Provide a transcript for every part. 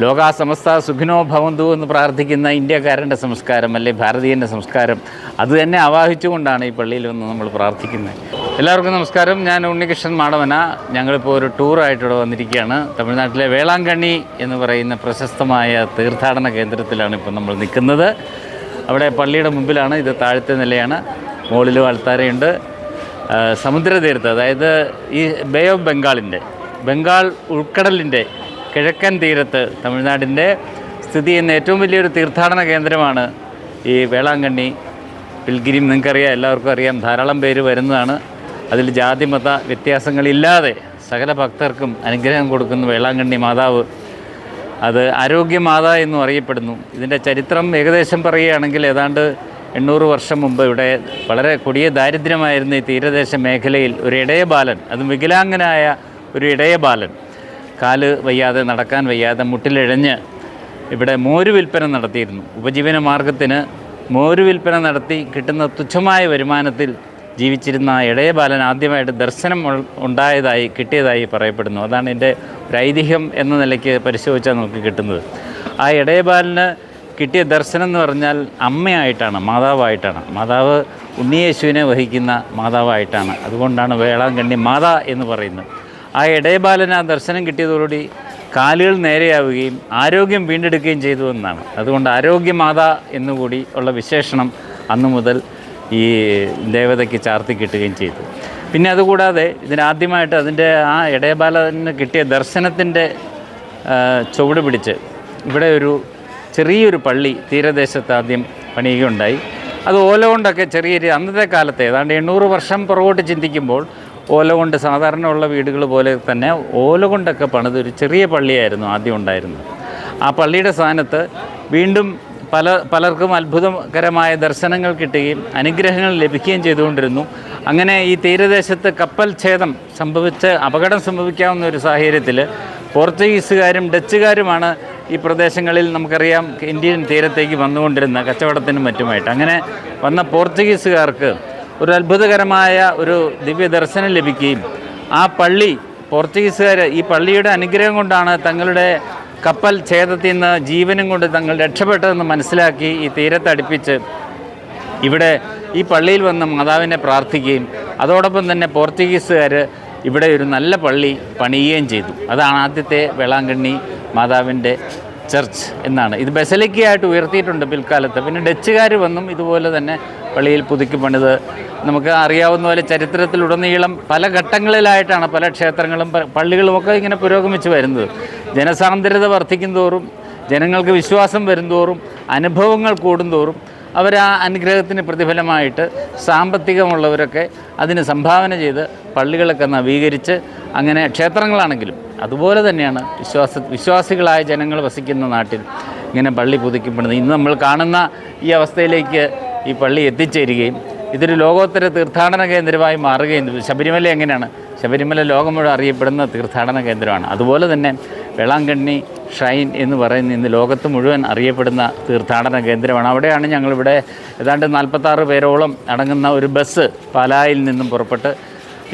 ലോകാ സമസ്ത സുഖിനോ ഭവന്തു എന്ന് പ്രാർത്ഥിക്കുന്ന ഇന്ത്യക്കാരന്റെ സംസ്കാരം അല്ലെ? ഭാരതീയന്റെ സംസ്കാരം. അത് തന്നെ ആവാഹിച്ചുകൊണ്ടാണ് ഈ പള്ളിയിൽ വന്ന് നമ്മൾ പ്രാർത്ഥിക്കുന്നത്. എല്ലാവർക്കും നമസ്കാരം. ഞാൻ ഉണ്ണികൃഷ്ണൻ മാടവന. ഞങ്ങളിപ്പോൾ ഒരു ടൂറായിട്ട് ഇവിടെ വന്നിരിക്കുകയാണ്. തമിഴ്നാട്ടിലെ വേളാങ്കണ്ണി എന്ന് പറയുന്ന പ്രശസ്തമായ തീർത്ഥാടന കേന്ദ്രത്തിലാണ് ഇപ്പോൾ നമ്മൾ നിൽക്കുന്നത്. അവിടെ പള്ളിയുടെ മുമ്പിലാണ്. ഇത് താഴത്തെ നിലയാണ്. മുകളിലും ആൾത്താരയുണ്ട്. സമുദ്രതീരത്ത് അതായത് ഈ ബേ ഓഫ് ബംഗാളിന്റെ ബംഗാൾ ഉൾക്കടലിന്റെ കിഴക്കൻ തീരത്ത് തമിഴ്നാടിന്റെ സ്ഥിതി ചെയ്യുന്ന ഏറ്റവും വലിയൊരു തീർത്ഥാടന കേന്ദ്രമാണ് ഈ വേളാങ്കണ്ണി. പിൽഗിരിം നിങ്ങൾക്കറിയാം എല്ലാവർക്കും അറിയാം ധാരാളം പേര് വരുന്നതാണ്. അതിൽ ജാതി മത വ്യത്യാസങ്ങളില്ലാതെ സകല ഭക്തർക്കും അനുഗ്രഹം കൊടുക്കുന്ന വേളാങ്കണ്ണി മാതാവ്. അത് ആരോഗ്യ മാതാ എന്നും അറിയപ്പെടുന്നു. ഇതിന്റെ ചരിത്രം ഏകദേശം പറയുകയാണെങ്കിൽ ഏതാണ്ട് എണ്ണൂറ് വർഷം മുമ്പ് ഇവിടെ വളരെ കൊടിയ ദാരിദ്ര്യമായിരുന്ന ഈ തീരദേശ മേഖലയിൽ ഒരു ഇടയ ബാലൻ അത് വികലാംഗനായ ഒരു ഇടയ ബാലൻ കാൽ വയ്യാതെ നടക്കാൻ വയ്യാതെ മുട്ടിലിഴഞ്ഞ് ഇവിടെ മോര് വിൽപ്പന നടത്തിയിരുന്നു. ഉപജീവന മാർഗത്തിന് മോര് വിൽപ്പന നടത്തി കിട്ടുന്ന തുച്ഛമായ വരുമാനത്തിൽ ജീവിച്ചിരുന്ന ഇടയ ബാലൻ ആദ്യമായിട്ട് ദർശനം ഉണ്ടായതായി കിട്ടിയതായി പറയപ്പെടുന്നു. അതാണ് എന്റെ ഒരു ഐതിഹ്യം എന്ന നിലയ്ക്ക് പരിശോധിച്ചാൽ നമുക്ക് കിട്ടുന്നത്. ആ ഇടയ ബാലന് കിട്ടിയ ദർശനം എന്ന് പറഞ്ഞാൽ അമ്മയായിട്ടാണ് മാതാവായിട്ടാണ്. മാതാവ് ഉണ്ണിയേശുവിനെ വഹിക്കുന്ന മാതാവായിട്ടാണ്. അതുകൊണ്ടാണ് വേളാങ്കണ്ണി മാതാ എന്ന് പറയുന്നത്. ആ ഇടയബാലന് ആ ദർശനം കിട്ടിയതോടുകൂടി കാലുകൾ നേരെയാവുകയും ആരോഗ്യം വീണ്ടെടുക്കുകയും ചെയ്തു എന്നാണ്. അതുകൊണ്ട് ആരോഗ്യമാത എന്നുകൂടി ഉള്ള വിശേഷണം അന്നു മുതൽ ഈ ദേവതയ്ക്ക് ചാർത്തി കിട്ടുകയും ചെയ്തു. പിന്നെ അതുകൂടാതെ ഇതിനാദ്യമായിട്ട് അതിന്റെ ആ ഇടയബാലന് കിട്ടിയ ദർശനത്തിന്റെ ചുവട് പിടിച്ച് ഇവിടെ ഒരു ചെറിയൊരു പള്ളി തീരദേശത്ത് ആദ്യം പണിയുകയുണ്ടായി. അത് ഓല കൊണ്ടൊക്കെ അന്നത്തെ കാലത്ത് ഏതാണ്ട് എണ്ണൂറ് വർഷം പുറകോട്ട് ചിന്തിക്കുമ്പോൾ ഓല കൊണ്ട് സാധാരണ ഉള്ള വീടുകൾ പോലെ തന്നെ ഓല കൊണ്ടൊക്കെ പണിത് ഒരു ചെറിയ പള്ളിയായിരുന്നു ആദ്യം ഉണ്ടായിരുന്നത്. ആ പള്ളിയുടെ സ്ഥാനത്ത് വീണ്ടും പല പലർക്കും അത്ഭുതകരമായ ദർശനങ്ങൾ കിട്ടുകയും അനുഗ്രഹങ്ങൾ ലഭിക്കുകയും ചെയ്തുകൊണ്ടിരുന്നു. അങ്ങനെ ഈ തീരദേശത്ത് കപ്പൽ ഛേദം സംഭവിച്ച് അപകടം സംഭവിക്കാവുന്ന ഒരു സാഹചര്യത്തിൽ പോർച്ചുഗീസുകാരും ഡച്ചുകാരുമാണ് ഈ പ്രദേശങ്ങളിൽ നമുക്കറിയാം ഇന്ത്യൻ തീരത്തേക്ക് വന്നുകൊണ്ടിരുന്ന കച്ചവടത്തിനും മറ്റുമായിട്ട്. അങ്ങനെ വന്ന പോർച്ചുഗീസുകാർക്ക് ഒരു അത്ഭുതകരമായ ഒരു ദിവ്യ ദർശനം ലഭിക്കുകയും ആ പള്ളി പോർച്ചുഗീസുകാർ ഈ പള്ളിയുടെ അനുഗ്രഹം കൊണ്ടാണ് തങ്ങളുടെ കപ്പൽ ഛേദത്തിൽ നിന്ന് ജീവനും കൊണ്ട് തങ്ങൾ രക്ഷപ്പെട്ടതെന്ന് മനസ്സിലാക്കി ഈ തീരത്തടുപ്പിച്ച് ഇവിടെ ഈ പള്ളിയിൽ വന്ന് മാതാവിനെ പ്രാർത്ഥിക്കുകയും അതോടൊപ്പം തന്നെ പോർച്ചുഗീസുകാർ ഇവിടെ ഒരു നല്ല പള്ളി പണിയുകയും ചെയ്തു. അതാണ് ആദ്യത്തെ വേളാങ്കണ്ണി മാതാവിന്റെ ചർച്ച് എന്നാണ്. ഇത് ബസലിക്കയായിട്ട് ഉയർത്തിയിട്ടുണ്ട് പിൽക്കാലത്ത്. പിന്നെ ഡച്ചുകാർ വന്നും ഇതുപോലെ തന്നെ പള്ളിയിൽ പുതുക്കി പണിത്. നമുക്ക് അറിയാവുന്ന പോലെ ചരിത്രത്തിലുടനീളം പല ഘട്ടങ്ങളിലായിട്ടാണ് പല ക്ഷേത്രങ്ങളും പള്ളികളും ഒക്കെ ഇങ്ങനെ പുരോഗമിച്ച് വരുന്നത്. ജനസാന്ദ്രത വർദ്ധിക്കുന്തോറും ജനങ്ങൾക്ക് വിശ്വാസം വരുന്തോറും അനുഭവങ്ങൾ കൂടുന്തോറും അവർ ആ അനുഗ്രഹത്തിന് പ്രതിഫലമായിട്ട് സാമ്പത്തികമുള്ളവരൊക്കെ അതിന് സംഭാവന ചെയ്ത് പള്ളികളൊക്കെ നവീകരിച്ച് അങ്ങനെ ക്ഷേത്രങ്ങളാണെങ്കിലും അതുപോലെ തന്നെയാണ് വിശ്വാസ വിശ്വാസികളായ ജനങ്ങൾ വസിക്കുന്ന നാട്ടിൽ ഇങ്ങനെ പള്ളി പുതുക്കപ്പെടുന്നത്. ഇന്ന് നമ്മൾ കാണുന്ന ഈ അവസ്ഥയിലേക്ക് ഈ പള്ളി എത്തിച്ചേരുകയും ഇതൊരു ലോകോത്തര തീർത്ഥാടന കേന്ദ്രമായി മാറുകയും ശബരിമല എങ്ങനെയാണ്? ശബരിമല ലോകം മുഴുവൻ അറിയപ്പെടുന്ന തീർത്ഥാടന കേന്ദ്രമാണ്. അതുപോലെ തന്നെ വേളാങ്കണ്ണി ഷൈൻ എന്ന് പറയുന്ന ഇന്ന് ലോകത്ത് മുഴുവൻ അറിയപ്പെടുന്ന തീർത്ഥാടന കേന്ദ്രമാണ്. അവിടെയാണ് ഞങ്ങളിവിടെ ഏതാണ്ട് നാൽപ്പത്താറ് പേരോളം അടങ്ങുന്ന ഒരു ബസ് പാലായിൽ നിന്നും പുറപ്പെട്ട്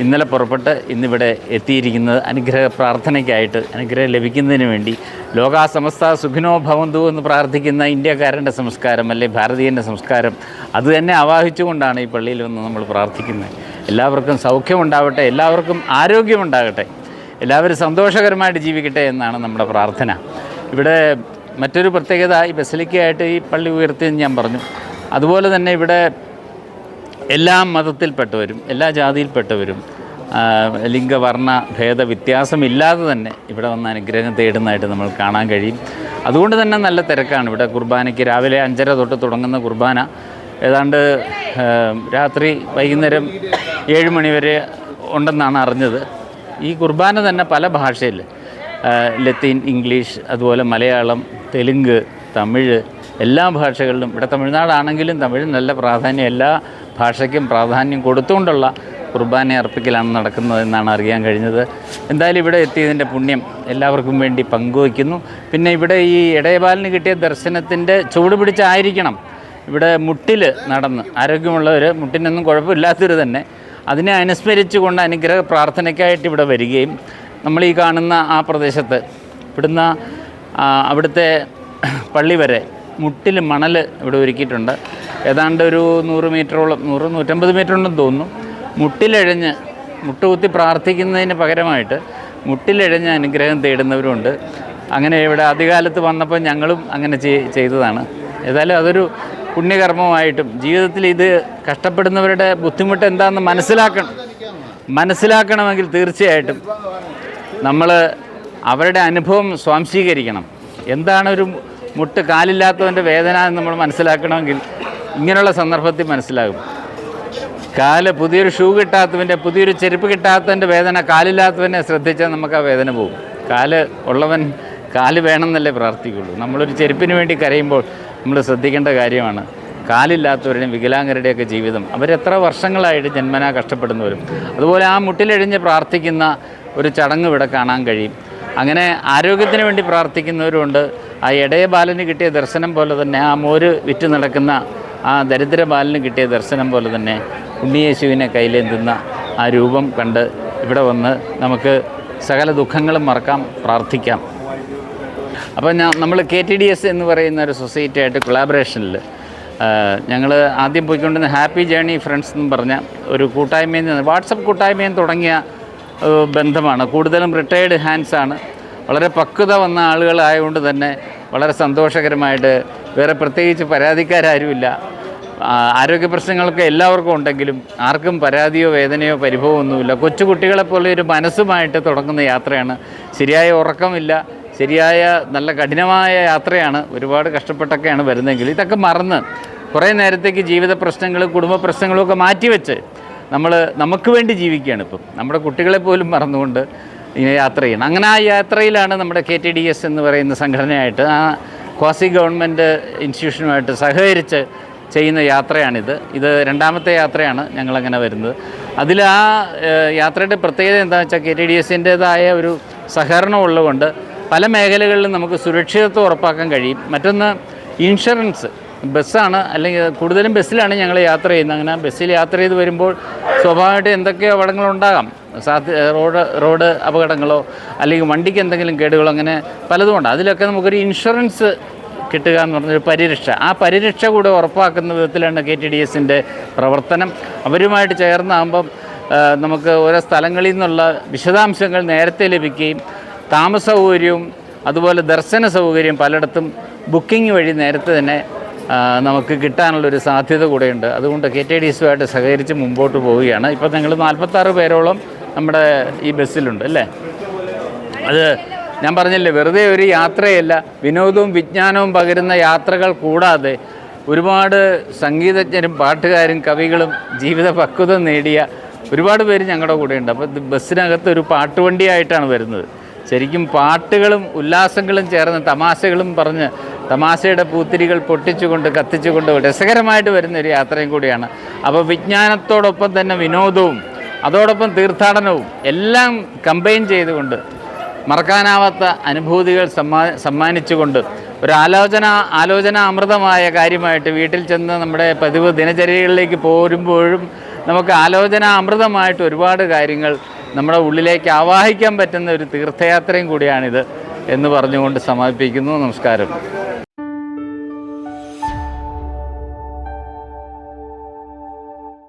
ഇന്നലെ പുറപ്പെട്ട് ഇന്നിവിടെ എത്തിയിരിക്കുന്നത് അനുഗ്രഹ പ്രാർത്ഥനയ്ക്കായിട്ട് അനുഗ്രഹം ലഭിക്കുന്നതിന് വേണ്ടി ലോകാ സമസ്ത സുഖിനോ ഭവന്തു എന്ന് പ്രാർത്ഥിക്കുന്ന ഇന്ത്യക്കാരന്റെ സംസ്കാരം അല്ലെ ഭാരതീയന്റെ സംസ്കാരം അത് തന്നെ ആവാഹിച്ചുകൊണ്ടാണ് ഈ പള്ളിയിൽ വന്ന് നമ്മൾ പ്രാർത്ഥിക്കുന്നത്. എല്ലാവർക്കും സൗഖ്യമുണ്ടാവട്ടെ എല്ലാവർക്കും ആരോഗ്യമുണ്ടാകട്ടെ എല്ലാവരും സന്തോഷകരമായിട്ട് ജീവിക്കട്ടെ എന്നാണ് നമ്മുടെ പ്രാർത്ഥന. ഇവിടെ മറ്റൊരു പ്രത്യേകത ഈ ബസലിക്കയായിട്ട് ഈ പള്ളി ഉയർത്തിയെന്ന് ഞാൻ പറഞ്ഞു. അതുപോലെ തന്നെ ഇവിടെ എല്ലാ മതത്തിൽപ്പെട്ടവരും എല്ലാ ജാതിയിൽപ്പെട്ടവരും ലിംഗവർണ ഭേദ വ്യത്യാസമില്ലാതെ തന്നെ ഇവിടെ വന്ന് അനുഗ്രഹം തേടുന്നതായിട്ട് നമ്മൾ കാണാൻ കഴിയും. അതുകൊണ്ട് തന്നെ നല്ല തിരക്കാണ്. ഇവിടെ കുർബാനയ്ക്ക് രാവിലെ അഞ്ചര തൊട്ട് തുടങ്ങുന്ന കുർബാന. ഏതാണ്ട് രാത്രി വൈകുന്നേരം ഏഴ് മണി വരെ ഉണ്ടെന്നാണ് അറിഞ്ഞത്. ഈ കുർബാന തന്നെ പല ഭാഷയിൽ ലത്തീൻ ഇംഗ്ലീഷ് അതുപോലെ മലയാളം തെലുങ്ക് തമിഴ് എല്ലാ ഭാഷകളിലും ഇവിടെ തമിഴ്നാടാണെങ്കിലും തമിഴ് നല്ല പ്രാധാന്യം. എല്ലാ ഭാഷയ്ക്കും പ്രാധാന്യം കൊടുത്തുകൊണ്ടുള്ള കുർബാന അർപ്പിക്കലാണ് നടക്കുന്നത് എന്നാണ് അറിയാൻ കഴിഞ്ഞത്. എന്തായാലും ഇവിടെ എത്തിയതിന്റെ പുണ്യം എല്ലാവർക്കും വേണ്ടി പങ്കുവയ്ക്കുന്നു. പിന്നെ ഇവിടെ ഈ ഇടയപാലിന് കിട്ടിയ ദർശനത്തിന്റെ ചൂട് പിടിച്ചായിരിക്കണം. ഇവിടെ മുട്ടിൽ നടന്ന് ആരോഗ്യമുള്ളവർ മുട്ടിനൊന്നും കുഴപ്പമില്ലാത്തവർ തന്നെ അതിനെ അനുസ്മരിച്ചുകൊണ്ട് അനുഗ്രഹ പ്രാർത്ഥനയ്ക്കായിട്ട് ഇവിടെ വരികയും നമ്മൾ ഈ കാണുന്ന ആ പ്രദേശത്ത് ഇവിടുന്ന് അവിടുത്തെ പള്ളി വരെ മുട്ടിൽ മണൽ ഇവിടെ ഒരുക്കിയിട്ടുണ്ട്. ഏതാണ്ട് ഒരു നൂറ് മീറ്ററോളം നൂറ് നൂറ്റമ്പത് മീറ്റർ ഉണ്ടെന്ന് തോന്നുന്നു. മുട്ടിലെഴഞ്ഞ് മുട്ടുകുത്തി പ്രാർത്ഥിക്കുന്നതിന് പകരമായിട്ട് മുട്ടിലെഴഞ്ഞ് അനുഗ്രഹം തേടുന്നവരുണ്ട്. അങ്ങനെ ഇവിടെ ആദ്യകാലത്ത് വന്നപ്പോൾ ഞങ്ങളും അങ്ങനെ ചെയ്- ചെയ്തതാണ്. ഏതായാലും അതൊരു പുണ്യകർമ്മമായിട്ടും ജീവിതത്തിൽ ഇത് കഷ്ടപ്പെടുന്നവരുടെ ബുദ്ധിമുട്ട് എന്താണെന്ന് മനസ്സിലാക്കണം. മനസ്സിലാക്കണമെങ്കിൽ തീർച്ചയായിട്ടും നമ്മൾ അവരുടെ അനുഭവം സ്വാംശീകരിക്കണം. എന്താണ് ഒരു മുട്ട് കാലില്ലാത്തവന്റെ വേദന എന്ന് നമ്മൾ മനസ്സിലാക്കണമെങ്കിൽ ഇങ്ങനെയുള്ള സന്ദർഭത്തിൽ മനസ്സിലാകും. കാൽ പുതിയൊരു ഷൂ കിട്ടാത്തവന്റെ പുതിയൊരു ചെരുപ്പ് കിട്ടാത്തവന്റെ വേദന കാലില്ലാത്തവനെ ശ്രദ്ധിച്ചാൽ നമുക്ക് ആ വേദന പോകും. കാൽ ഉള്ളവൻ കാൽ വേണമെന്നല്ലേ പ്രാർത്ഥിക്കുള്ളൂ. നമ്മളൊരു ചെരുപ്പിന് വേണ്ടി കരയുമ്പോൾ നമ്മൾ ശ്രദ്ധിക്കേണ്ട കാര്യമാണ്. കാലില്ലാത്തവരുടെയും വികലാംഗരുടെയൊക്കെ ജീവിതം. അവരെത്ര വർഷങ്ങളായിട്ട് ജന്മനാ കഷ്ടപ്പെടുന്നവരും. അതുപോലെ ആ മുട്ടിലെഴിഞ്ഞ് പ്രാർത്ഥിക്കുന്ന ഒരു ചടങ്ങ് ഇവിടെ കാണാൻ കഴിയും. അങ്ങനെ ആരോഗ്യത്തിന് വേണ്ടി പ്രാർത്ഥിക്കുന്നവരുണ്ട് ആ ഇടയ ബാലന് കിട്ടിയ ദർശനം പോലെ തന്നെ ആ മോര് വിറ്റ് നടക്കുന്ന ആ ദരിദ്ര ബാലന് കിട്ടിയ ദർശനം പോലെ തന്നെ ഉണ്ണിയേശുവിനെ കയ്യിലെന്തുന്ന ആ രൂപം കണ്ട് ഇവിടെ വന്ന് നമുക്ക് സകല ദുഃഖങ്ങളും മറക്കാം പ്രാർത്ഥിക്കാം. അപ്പോൾ ഞാൻ നമ്മൾ കെ ടി ഡി എസ് എന്ന് പറയുന്ന ഒരു സൊസൈറ്റി ആയിട്ട് കൊളാബറേഷനിൽ ഞങ്ങൾ ആദ്യം പോയിക്കൊണ്ടിരുന്ന ഹാപ്പി ജേണി ഫ്രണ്ട്സ് എന്ന് പറഞ്ഞ ഒരു കൂട്ടായ്മയിൽ നിന്ന് വാട്സപ്പ് കൂട്ടായ്മയിൽ തുടങ്ങിയ ബന്ധമാണ്. കൂടുതലും റിട്ടയേർഡ് ഹാൻഡ്സാണ് വളരെ പക്വത വന്ന ആളുകളായതുകൊണ്ട് തന്നെ വളരെ സന്തോഷകരമായിട്ട് വേറെ പ്രത്യേകിച്ച് പരാതിക്കാരാരുമില്ല. ആ, ആരോഗ്യ പ്രശ്നങ്ങളൊക്കെ എല്ലാവർക്കും ഉണ്ടെങ്കിലും ആർക്കും പരാതിയോ വേദനയോ പരിഭവമോ ഒന്നുമില്ല. കൊച്ചു കുട്ടികളെപ്പോലെ ഒരു മനസ്സുമായിട്ട് തുടങ്ങുന്ന യാത്രയാണ്. ശരിയായ ഉറക്കമില്ല ശരിയായ നല്ല കഠിനമായ യാത്രയാണ് ഒരുപാട് കഷ്ടപ്പെട്ടൊക്കെയാണ് വരുന്നതെങ്കിൽ ഇതൊക്കെ മറന്ന് കുറേ നേരത്തേക്ക് ജീവിത പ്രശ്നങ്ങൾ കുടുംബ പ്രശ്നങ്ങളും ഒക്കെ മാറ്റിവെച്ച് നമ്മൾ നമുക്ക് വേണ്ടി ജീവിക്കുകയാണ് ഇപ്പം. നമ്മുടെ കുട്ടികളെ പോലും മറന്നുകൊണ്ട് യാത്ര ചെയ്യണം അങ്ങനെ ആ യാത്രയിലാണ് നമ്മുടെ കെ ടി ഡി എസ് എന്ന് പറയുന്ന സംഘടനയായിട്ട് ആ ക്വാസി ഗവൺമെന്റ് ഇൻസ്റ്റിറ്റ്യൂഷനുമായിട്ട് സഹകരിച്ച് ചെയ്യുന്ന യാത്രയാണിത്. ഇത് രണ്ടാമത്തെ യാത്രയാണ് ഞങ്ങളങ്ങനെ വരുന്നത്. അതിൽ ആ യാത്രയുടെ പ്രത്യേകത എന്താണെന്ന് വെച്ചാൽ കെ ടി ഡി എസിന്റേതായ ഒരു സഹകരണം ഉള്ളതുകൊണ്ട് പല മേഖലകളിലും നമുക്ക് സുരക്ഷിതത്വം ഉറപ്പാക്കാൻ കഴിയും. മറ്റൊന്ന് ഇൻഷുറൻസ്. ബസ്സാണ് അല്ലെങ്കിൽ കൂടുതലും ബസ്സിലാണ് ഞങ്ങൾ യാത്ര ചെയ്യുന്നത്. അങ്ങനെ ബസ്സിൽ യാത്ര ചെയ്ത് വരുമ്പോൾ സ്വാഭാവികമായിട്ട് എന്തൊക്കെയോ അപകടങ്ങളുണ്ടാകാം. സാധ്യ റോഡ് റോഡ് അപകടങ്ങളോ അല്ലെങ്കിൽ വണ്ടിക്ക് എന്തെങ്കിലും കേടുകളോ അങ്ങനെ പലതും ഉണ്ട്. അതിലൊക്കെ നമുക്കൊരു ഇൻഷുറൻസ് കിട്ടുക എന്ന് പറഞ്ഞൊരു പരിരക്ഷ. ആ പരിരക്ഷ കൂടെ ഉറപ്പാക്കുന്ന വിധത്തിലാണ് കെ ടി ഡി എസിന്റെ പ്രവർത്തനം. അവരുമായിട്ട് ചേർന്നാകുമ്പം നമുക്ക് ഓരോ സ്ഥലങ്ങളിൽ നിന്നുള്ള വിശദാംശങ്ങൾ നേരത്തെ ലഭിക്കുകയും താമസ സൗകര്യവും അതുപോലെ ദർശന സൗകര്യം പലയിടത്തും ബുക്കിംഗ് വഴി നേരത്തെ തന്നെ നമുക്ക് നമുക്ക് കിട്ടാനുള്ളൊരു സാധ്യത കൂടെയുണ്ട്. അതുകൊണ്ട് കെ ടി ഡി എസുമായിട്ട് സഹകരിച്ച് മുമ്പോട്ട് പോവുകയാണ്. ഇപ്പോൾ ഞങ്ങൾ നാൽപ്പത്താറ് പേരോളം നമ്മുടെ ഈ ബസ്സിലുണ്ട് അല്ലേ? അത് ഞാൻ പറഞ്ഞില്ലേ വെറുതെ ഒരു യാത്രയല്ല വിനോദവും വിജ്ഞാനവും പകരുന്ന യാത്രകൾ കൂടാതെ ഒരുപാട് സംഗീതജ്ഞരും പാട്ടുകാരും കവികളും ജീവിത പക്വത നേടിയ ഒരുപാട് പേര് ഞങ്ങളുടെ കൂടെയുണ്ട്. അപ്പോൾ ബസ്സിനകത്ത് ഒരു പാട്ടുവണ്ടിയായിട്ടാണ് വരുന്നത്. ശരിക്കും പാട്ടുകളും ഉല്ലാസങ്ങളും ചേർന്ന് തമാശകളും പറഞ്ഞ് തമാശയുടെ പൂത്തിരികൾ പൊട്ടിച്ചുകൊണ്ട് കത്തിച്ചുകൊണ്ട് രസകരമായിട്ട് വരുന്ന ഒരു യാത്രയും കൂടിയാണ്. അപ്പോൾ വിജ്ഞാനത്തോടൊപ്പം തന്നെ വിനോദവും അതോടൊപ്പം തീർത്ഥാടനവും എല്ലാം കമ്പൈൻ ചെയ്തുകൊണ്ട് മറക്കാനാവാത്ത അനുഭൂതികൾ സമ്മാ സമ്മാനിച്ചുകൊണ്ട് ഒരു ആലോചന ആലോചന അമൃതമായ കാര്യമായിട്ട് വീട്ടിൽ ചെന്ന് നമ്മുടെ പതിവ് ദിനചര്യകളിലേക്ക് പോരുമ്പോഴും നമുക്ക് ആലോചന അമൃതമായിട്ട് ഒരുപാട് കാര്യങ്ങൾ നമ്മുടെ ഉള്ളിലേക്ക് ആവാഹിക്കാൻ പറ്റുന്ന ഒരു തീർത്ഥയാത്രയും കൂടിയാണിത് എന്ന് പറഞ്ഞുകൊണ്ട് സമാപിപ്പിക്കുന്നു. നമസ്കാരം.